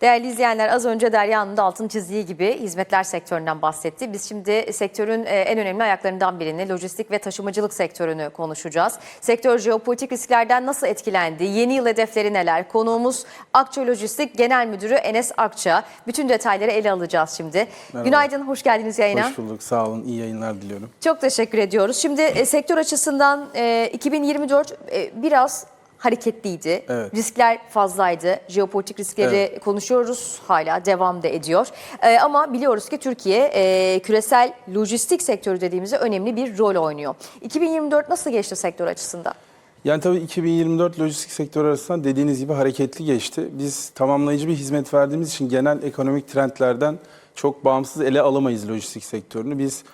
Değerli izleyenler az önce Derya'nın da altını çizdiği gibi hizmetler sektöründen bahsetti. Biz şimdi sektörün e, en önemli ayaklarından birini lojistik ve taşımacılık sektörünü konuşacağız. Sektör jeopolitik risklerden nasıl etkilendi? Yeni yıl hedefleri neler? Konuğumuz Akça Lojistik Genel Müdürü Enes Akça. Bütün detayları ele alacağız şimdi. Günaydın, hoş geldiniz yayına. Hoş bulduk. Sağ olun. İyi yayınlar diliyorum. Çok teşekkür ediyoruz. Şimdi e, sektör açısından e, 2024 e, biraz hareketliydi. Evet. Riskler fazlaydı. Jeopolitik riskleri konuşuyoruz. Hala devam da ediyor. E, ama biliyoruz ki Türkiye e, küresel lojistik sektörü dediğimizde önemli bir rol oynuyor. 2024 nasıl geçti sektör açısından? Yani tabii 2024 lojistik sektörü arasında dediğiniz gibi hareketli geçti. Biz tamamlayıcı bir hizmet verdiğimiz için genel ekonomik trendlerden çok bağımsız ele alamayız lojistik sektörünü. Biz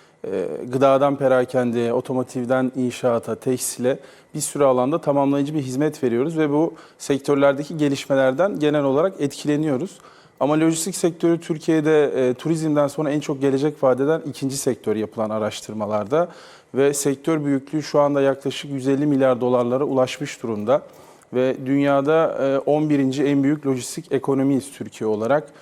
gıdadan perakendeye, otomotivden inşaata, tekstile bir sürü alanda tamamlayıcı bir hizmet veriyoruz ve bu sektörlerdeki gelişmelerden genel olarak etkileniyoruz. Ama lojistik sektörü Türkiye'de e, turizmden sonra en çok gelecek vaat eden ikinci sektör yapılan araştırmalarda ve sektör büyüklüğü şu anda yaklaşık 150 milyar dolarlara ulaşmış durumda ve dünyada e, 11. en büyük lojistik ekonomiyiz Türkiye olarak.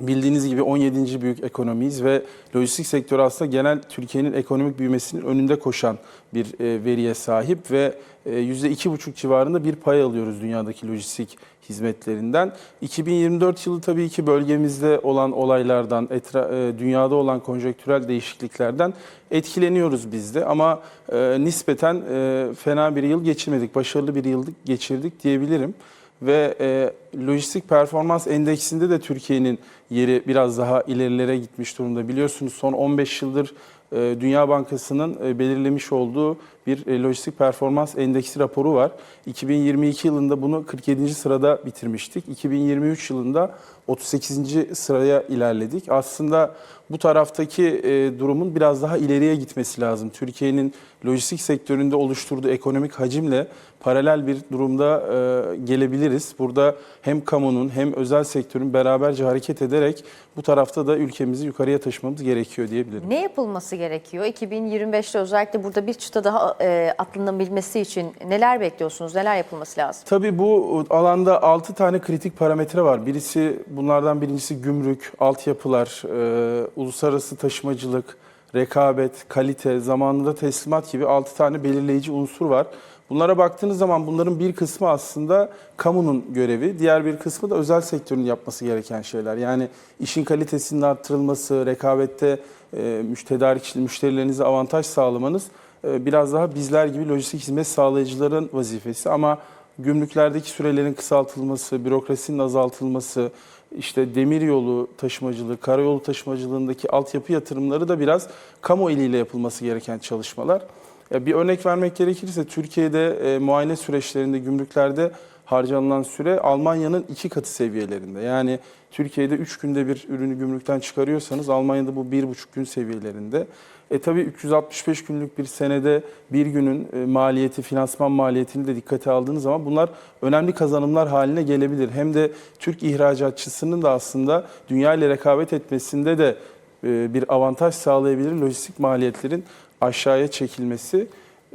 Bildiğiniz gibi 17. büyük ekonomiyiz ve lojistik sektörü aslında genel Türkiye'nin ekonomik büyümesinin önünde koşan bir e, veriye sahip ve e, %2,5 civarında bir pay alıyoruz dünyadaki lojistik hizmetlerinden. 2024 yılı tabii ki bölgemizde olan olaylardan, etra- e, dünyada olan konjonktürel değişikliklerden etkileniyoruz biz de ama e, nispeten e, fena bir yıl geçirmedik, başarılı bir yıl geçirdik diyebilirim ve e, lojistik performans endeksinde de Türkiye'nin yeri biraz daha ilerilere gitmiş durumda. Biliyorsunuz son 15 yıldır e, Dünya Bankası'nın e, belirlemiş olduğu bir e, lojistik performans endeksi raporu var. 2022 yılında bunu 47. sırada bitirmiştik. 2023 yılında 38. sıraya ilerledik. Aslında bu taraftaki e, durumun biraz daha ileriye gitmesi lazım. Türkiye'nin lojistik sektöründe oluşturduğu ekonomik hacimle paralel bir durumda e, gelebiliriz. Burada hem kamunun hem özel sektörün beraberce hareket ederek bu tarafta da ülkemizi yukarıya taşımamız gerekiyor diyebilirim. Ne yapılması gerekiyor? 2025'te özellikle burada bir çıta daha e, atlanabilmesi için neler bekliyorsunuz? Neler yapılması lazım? Tabii bu alanda 6 tane kritik parametre var. Birisi bunlardan birincisi gümrük, altyapılar, e, uluslararası taşımacılık, rekabet, kalite, zamanında teslimat gibi 6 tane belirleyici unsur var. Bunlara baktığınız zaman bunların bir kısmı aslında kamunun görevi, diğer bir kısmı da özel sektörün yapması gereken şeyler. Yani işin kalitesinin arttırılması, rekabette e, müşterik, müşterilerinize avantaj sağlamanız e, biraz daha bizler gibi lojistik hizmet sağlayıcıların vazifesi. Ama gümrüklerdeki sürelerin kısaltılması, bürokrasinin azaltılması, işte demiryolu taşımacılığı, karayolu taşımacılığındaki altyapı yatırımları da biraz kamu eliyle yapılması gereken çalışmalar. Ya Bir örnek vermek gerekirse Türkiye'de e, muayene süreçlerinde, gümrüklerde harcanılan süre Almanya'nın iki katı seviyelerinde. Yani Türkiye'de 3 günde bir ürünü gümrükten çıkarıyorsanız Almanya'da bu 1,5 gün seviyelerinde. E tabii 365 günlük bir senede bir günün e, maliyeti, finansman maliyetini de dikkate aldığınız zaman bunlar önemli kazanımlar haline gelebilir. Hem de Türk ihracatçısının da aslında dünya ile rekabet etmesinde de e, bir avantaj sağlayabilir lojistik maliyetlerin aşağıya çekilmesi.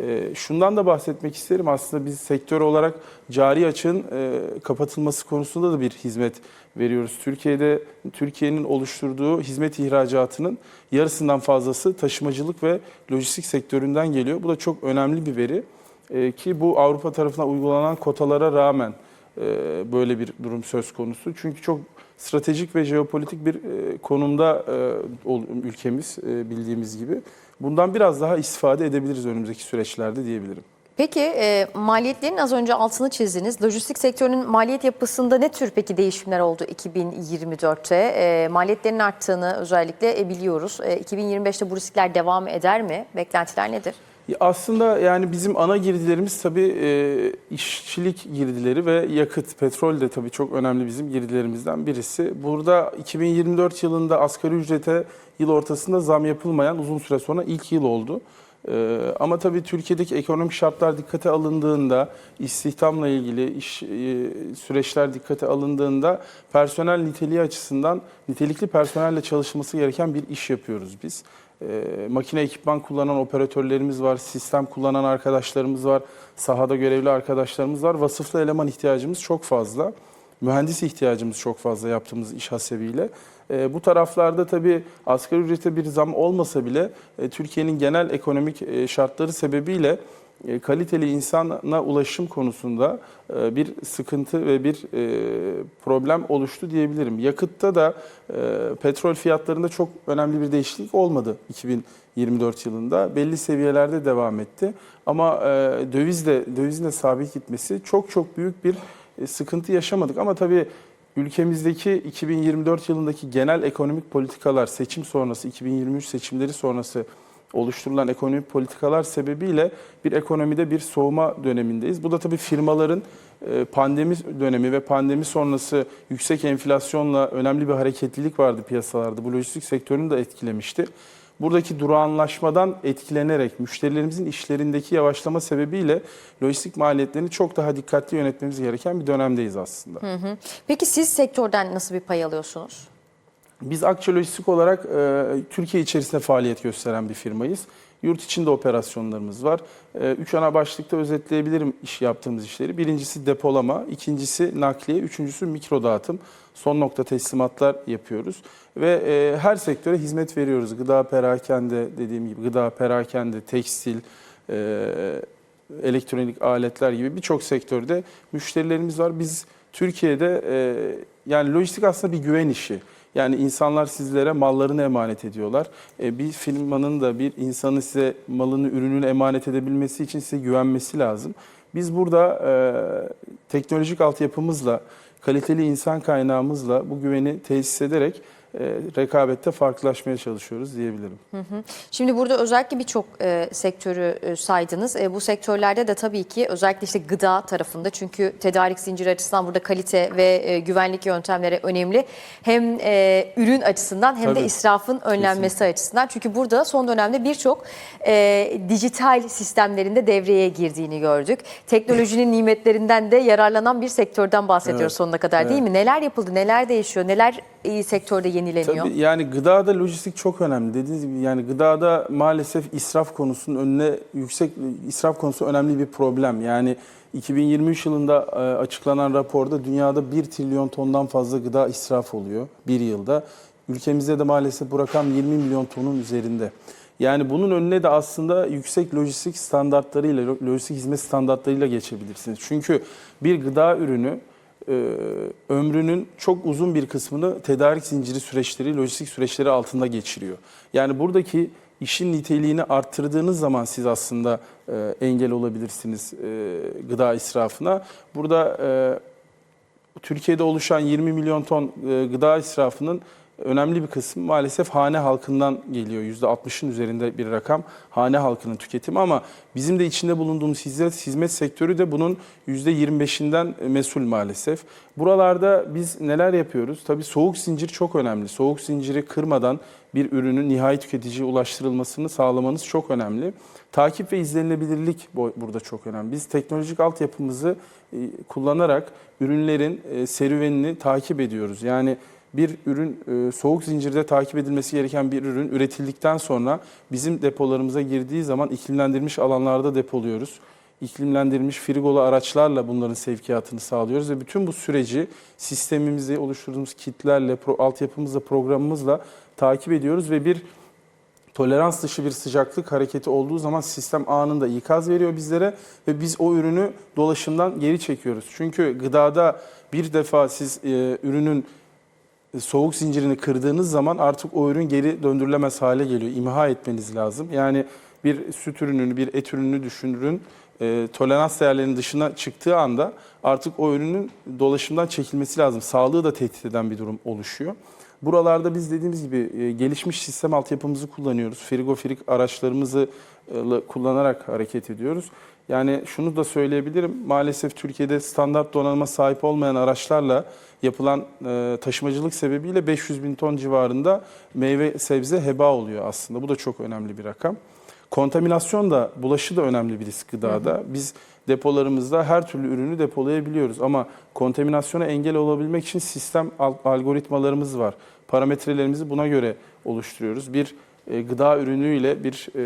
E, Şundan da bahsetmek isterim. Aslında biz sektör olarak cari açığın e, kapatılması konusunda da bir hizmet veriyoruz. Türkiye'de Türkiye'nin oluşturduğu hizmet ihracatının yarısından fazlası taşımacılık ve lojistik sektöründen geliyor. Bu da çok önemli bir veri E, ki bu Avrupa tarafından uygulanan kotalara rağmen e, böyle bir durum söz konusu. Çünkü çok stratejik ve jeopolitik bir e, konumda e, ülkemiz e, bildiğimiz gibi. Bundan biraz daha istifade edebiliriz önümüzdeki süreçlerde diyebilirim. Peki e, maliyetlerin az önce altını çizdiniz. Lojistik sektörünün maliyet yapısında ne tür peki değişimler oldu 2024'te? E, maliyetlerin arttığını özellikle e, biliyoruz. E, 2025'te bu riskler devam eder mi? Beklentiler nedir? Aslında yani bizim ana girdilerimiz tabii e, işçilik girdileri ve yakıt, petrol de tabii çok önemli bizim girdilerimizden birisi. Burada 2024 yılında asgari ücrete yıl ortasında zam yapılmayan uzun süre sonra ilk yıl oldu. E, ama tabii Türkiye'deki ekonomik şartlar dikkate alındığında, istihdamla ilgili iş e, süreçler dikkate alındığında personel niteliği açısından nitelikli personelle çalışılması gereken bir iş yapıyoruz biz. E, makine ekipman kullanan operatörlerimiz var, sistem kullanan arkadaşlarımız var, sahada görevli arkadaşlarımız var. Vasıflı eleman ihtiyacımız çok fazla. mühendis ihtiyacımız çok fazla yaptığımız iş hasebiyle. E, bu taraflarda tabii asgari ücrete bir zam olmasa bile e, Türkiye'nin genel ekonomik e, şartları sebebiyle kaliteli insana ulaşım konusunda e, bir sıkıntı ve bir e, problem oluştu diyebilirim. Yakıtta da e, petrol fiyatlarında çok önemli bir değişiklik olmadı 2024 yılında. Belli seviyelerde devam etti. Ama e, dövizle dövizin de sabit gitmesi çok çok büyük bir e, sıkıntı yaşamadık. Ama tabii ülkemizdeki 2024 yılındaki genel ekonomik politikalar seçim sonrası 2023 seçimleri sonrası oluşturulan ekonomik politikalar sebebiyle bir ekonomide bir soğuma dönemindeyiz. Bu da tabii firmaların e, pandemi dönemi ve pandemi sonrası yüksek enflasyonla önemli bir hareketlilik vardı piyasalarda. Bu lojistik sektörünü de etkilemişti. Buradaki durağanlaşmadan etkilenerek müşterilerimizin işlerindeki yavaşlama sebebiyle lojistik maliyetlerini çok daha dikkatli yönetmemiz gereken bir dönemdeyiz aslında. Peki siz sektörden nasıl bir pay alıyorsunuz? Biz Akça Lojistik olarak e, Türkiye içerisinde faaliyet gösteren bir firmayız. Yurt içinde operasyonlarımız var. E, üç ana başlıkta özetleyebilirim iş yaptığımız işleri. Birincisi depolama, ikincisi nakliye, üçüncüsü mikro dağıtım. Son nokta teslimatlar yapıyoruz. Ve e, her sektöre hizmet veriyoruz. Gıda, perakende dediğim gibi gıda, perakende, tekstil, e, elektronik aletler gibi birçok sektörde müşterilerimiz var. Biz Türkiye'de e, yani lojistik aslında bir güven işi. Yani insanlar sizlere mallarını emanet ediyorlar. E, bir firmanın da bir insanın size malını, ürününü emanet edebilmesi için size güvenmesi lazım. Biz burada e, teknolojik altyapımızla, kaliteli insan kaynağımızla bu güveni tesis ederek rekabette farklılaşmaya çalışıyoruz diyebilirim. Şimdi burada özellikle birçok e, sektörü e, saydınız. E, bu sektörlerde de tabii ki özellikle işte gıda tarafında çünkü tedarik zinciri açısından burada kalite ve e, güvenlik yöntemleri önemli. Hem e, ürün açısından hem de Tabii. israfın önlenmesi açısından. Çünkü burada son dönemde birçok e, dijital sistemlerinde devreye girdiğini gördük. Teknolojinin nimetlerinden de yararlanan bir sektörden bahsediyoruz Evet. sonuna kadar değil mi? Neler yapıldı, neler değişiyor, neler sektörde yenileniyor? Tabii yani gıdada lojistik çok önemli. Dediğiniz gibi yani gıdada maalesef israf konusunun önüne yüksek israf konusu önemli bir problem. Yani 2023 yılında e, açıklanan raporda dünyada 1 trilyon tondan fazla gıda israf oluyor bir yılda. Ülkemizde de maalesef bu rakam 20 milyon tonun üzerinde. Yani bunun önüne de aslında yüksek lojistik standartlarıyla, lojistik hizmet standartlarıyla geçebilirsiniz. Çünkü bir gıda ürünü e, ömrünün çok uzun bir kısmını tedarik zinciri süreçleri, lojistik süreçleri altında geçiriyor. Yani buradaki işin niteliğini arttırdığınız zaman siz aslında e, engel olabilirsiniz e, gıda israfına. Burada e, Türkiye'de oluşan 20 milyon ton e, gıda israfının önemli bir kısmı maalesef hane halkından geliyor. %60'ın üzerinde bir rakam hane halkının tüketimi ama bizim de içinde bulunduğumuz hizmet, hizmet sektörü de bunun %25'inden mesul maalesef. Buralarda biz neler yapıyoruz? Tabii soğuk zincir çok önemli. Soğuk zinciri kırmadan bir ürünün nihai tüketiciye ulaştırılmasını sağlamanız çok önemli. Takip ve izlenilebilirlik bu- burada çok önemli. Biz teknolojik altyapımızı e, kullanarak ürünlerin e, serüvenini takip ediyoruz. Yani bir ürün e, soğuk zincirde takip edilmesi gereken bir ürün üretildikten sonra bizim depolarımıza girdiği zaman iklimlendirilmiş alanlarda depoluyoruz. İklimlendirilmiş frigolu araçlarla bunların sevkiyatını sağlıyoruz ve bütün bu süreci sistemimizi oluşturduğumuz kitlerle, pro, altyapımızla, programımızla takip ediyoruz ve bir tolerans dışı bir sıcaklık hareketi olduğu zaman sistem anında ikaz veriyor bizlere ve biz o ürünü dolaşımdan geri çekiyoruz. Çünkü gıdada bir defa siz e, ürünün soğuk zincirini kırdığınız zaman artık o ürün geri döndürülemez hale geliyor. İmha etmeniz lazım. Yani bir süt ürününü, bir et ürününü düşünün. E, tolerans değerlerinin dışına çıktığı anda artık o ürünün dolaşımdan çekilmesi lazım. Sağlığı da tehdit eden bir durum oluşuyor. Buralarda biz dediğimiz gibi e, gelişmiş sistem altyapımızı kullanıyoruz. Frigofirik araçlarımızı e, kullanarak hareket ediyoruz. Yani şunu da söyleyebilirim. Maalesef Türkiye'de standart donanıma sahip olmayan araçlarla yapılan e, taşımacılık sebebiyle 500 bin ton civarında meyve sebze heba oluyor aslında. Bu da çok önemli bir rakam. Kontaminasyon da, bulaşı da önemli bir risk gıdada. Biz depolarımızda her türlü ürünü depolayabiliyoruz ama kontaminasyona engel olabilmek için sistem al- algoritmalarımız var. Parametrelerimizi buna göre oluşturuyoruz. Bir e, gıda ürünüyle bir e,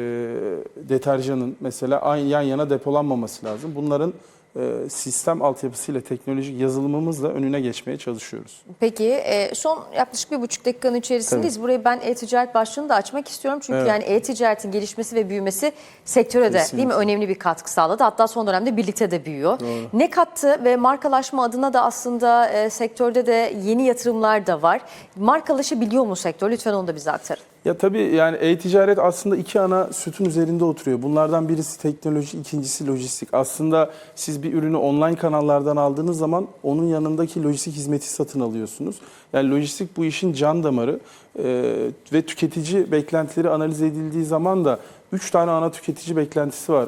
deterjanın mesela aynı yan yana depolanmaması lazım. Bunların e, sistem altyapısıyla, teknolojik yazılımımızla önüne geçmeye çalışıyoruz. Peki e, son yaklaşık bir buçuk dakikanın içerisindeyiz. Burayı ben e-ticaret başlığını da açmak istiyorum. Çünkü Evet. yani e-ticaretin gelişmesi ve büyümesi sektöre de değil mi Kesinlikle. önemli bir katkı sağladı. Hatta son dönemde birlikte de büyüyor. Ne kattı ve markalaşma adına da aslında e, sektörde de yeni yatırımlar da var. Markalaşabiliyor mu sektör? Lütfen onu da bize aktarın. Ya tabii yani e-ticaret aslında iki ana sütun üzerinde oturuyor. Bunlardan birisi teknoloji, ikincisi lojistik. Aslında siz bir ürünü online kanallardan aldığınız zaman onun yanındaki lojistik hizmeti satın alıyorsunuz. Yani lojistik bu işin can damarı Ee, ve tüketici beklentileri analiz edildiği zaman da üç tane ana tüketici beklentisi var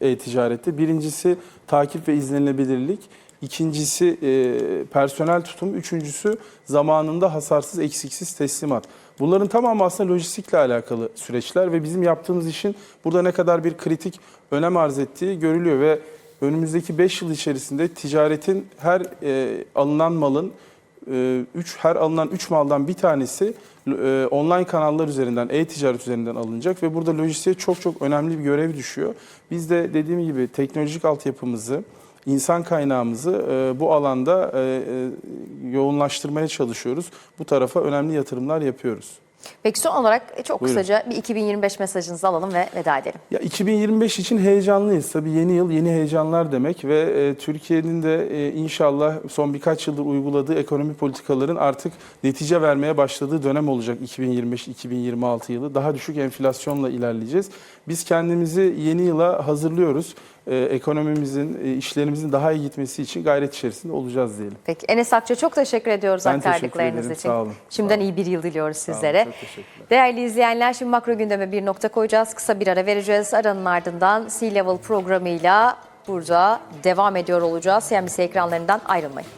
e, e-ticarette. Birincisi takip ve izlenilebilirlik. İkincisi e, personel tutum, üçüncüsü zamanında hasarsız, eksiksiz teslimat. Bunların tamamı aslında lojistikle alakalı süreçler ve bizim yaptığımız işin burada ne kadar bir kritik önem arz ettiği görülüyor ve önümüzdeki 5 yıl içerisinde ticaretin her e, alınan malın 3 her alınan 3 maldan bir tanesi e, online kanallar üzerinden, e-ticaret üzerinden alınacak ve burada lojistiğe çok çok önemli bir görev düşüyor. Biz de dediğim gibi teknolojik altyapımızı, insan kaynağımızı e, bu alanda e, e, yoğunlaştırmaya çalışıyoruz. Bu tarafa önemli yatırımlar yapıyoruz. Peki son olarak çok Buyurun. kısaca bir 2025 mesajınızı alalım ve veda edelim. Ya 2025 için heyecanlıyız. Tabii yeni yıl yeni heyecanlar demek ve e, Türkiye'nin de e, inşallah son birkaç yıldır uyguladığı ekonomi politikaların artık netice vermeye başladığı dönem olacak 2025-2026 yılı. Daha düşük enflasyonla ilerleyeceğiz. Biz kendimizi yeni yıla hazırlıyoruz. E, ekonomimizin, e, işlerimizin daha iyi gitmesi için gayret içerisinde olacağız diyelim. Peki Enes Akça çok teşekkür ediyoruz Ben teşekkür aktardıklarınız için. Sağ olun. Şimdiden Sağ olun. iyi bir yıl diliyoruz Sağ olun, sizlere. teşekkürler. Değerli izleyenler şimdi makro gündeme bir nokta koyacağız. Kısa bir ara vereceğiz. Aranın ardından C-Level programıyla burada devam ediyor olacağız. CNBC ekranlarından ayrılmayın.